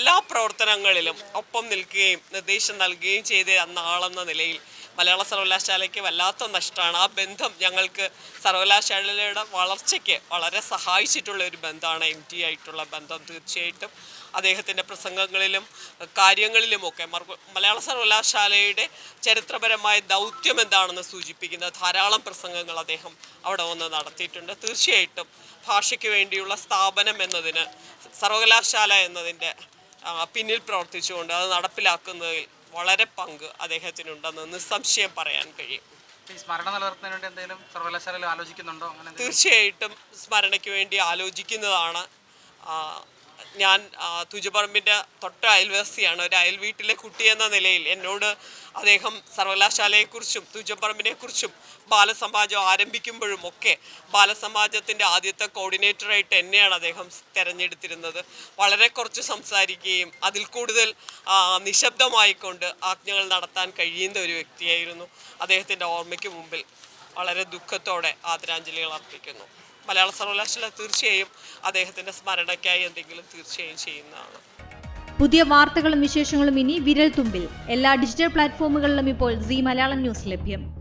എല്ലാ പ്രവർത്തനങ്ങളിലും ഒപ്പം നിൽക്കുകയും നിർദ്ദേശം നൽകുകയും ചെയ്ത അന്നാളെന്ന നിലയിൽ മലയാള സർവകലാശാലയ്ക്ക് വല്ലാത്ത നഷ്ടമാണ്. ആ ബന്ധം ഞങ്ങൾക്ക് സർവകലാശാലയുടെ വളർച്ചയ്ക്ക് വളരെ സഹായിച്ചിട്ടുള്ള ഒരു ബന്ധമാണ് എം ടി ആയിട്ടുള്ള ബന്ധം തീർച്ചയായിട്ടും. അദ്ദേഹത്തിന്റെ പ്രസംഗങ്ങളിലും കാര്യങ്ങളിലുമൊക്കെ മലയാള സർവകലാശാലയുടെ ചരിത്രപരമായ ദൗത്യം എന്താണെന്ന് സൂചിപ്പിക്കുന്ന ധാരാളം പ്രസംഗങ്ങൾ അദ്ദേഹം അവിടെ വന്ന് നടത്തിയിട്ടുണ്ട്. തീർച്ചയായിട്ടും ഭാഷയ്ക്ക് വേണ്ടിയുള്ള സ്ഥാപനം എന്നതിന് സർവകലാശാല എന്നതിന്റെ പിന്നിൽ പ്രവർത്തിച്ചുകൊണ്ട് അത് നടപ്പിലാക്കുന്നതിൽ വളരെ പങ്ക് അദ്ദേഹത്തിനുണ്ടെന്ന് നിസ്സംശയം പറയാൻ കഴിയും. സ്മരണ നിലനിർത്തുന്നതിന് വേണ്ടി എന്തെങ്കിലും സർവകലാശാലയിൽ ആലോചിക്കുന്നുണ്ടോ? തീർച്ചയായിട്ടും സ്മരണയ്ക്ക് വേണ്ടി ആലോചിക്കുന്നതാണ്. ഞാൻ തുജുപറമ്പിന്റെ തൊട്ട അയൽവാസിയാണ്. ഒരു അയൽ വീട്ടിലെ കുട്ടി എന്ന നിലയിൽ എന്നോട് അദ്ദേഹം സർവകലാശാലയെക്കുറിച്ചും തുജപ്പറമ്പിനെക്കുറിച്ചും ബാലസമാജം ആരംഭിക്കുമ്പോഴും ഒക്കെ ബാലസമാജത്തിന്റെ ആദ്യത്തെ കോർഡിനേറ്ററായിട്ട് എന്നെയാണ് അദ്ദേഹം തിരഞ്ഞെടുത്തിരുന്നത്. വളരെ കുറച്ച് സംസാരിക്കുകയും അതിൽ കൂടുതൽ നിശബ്ദമായിക്കൊണ്ട് ആജ്ഞകൾ നടത്താൻ കഴിയുന്ന ഒരു വ്യക്തിയായിരുന്നു അദ്ദേഹത്തിന്റെ ഓർമ്മയ്ക്ക് മുമ്പിൽ. വളരെ ദുഃഖത്തോടെ ആദരാഞ്ജലികൾ അർപ്പിക്കുന്നു. മലയാള സർവകലാശാല തീർച്ചയായും അദ്ദേഹത്തിന്റെ സ്മരണയ്ക്കായി എന്തെങ്കിലും തീർച്ചയായും ചെയ്യുന്നതാണ്. പുതിയ വാർത്തകളും വിശേഷങ്ങളും ഇനി വിരൽ തുമ്പിൽ എല്ലാ ഡിജിറ്റൽ പ്ലാറ്റ്ഫോമുകളിലും ഇപ്പോൾ സി മലയാളം ന്യൂസ് ലഭ്യം.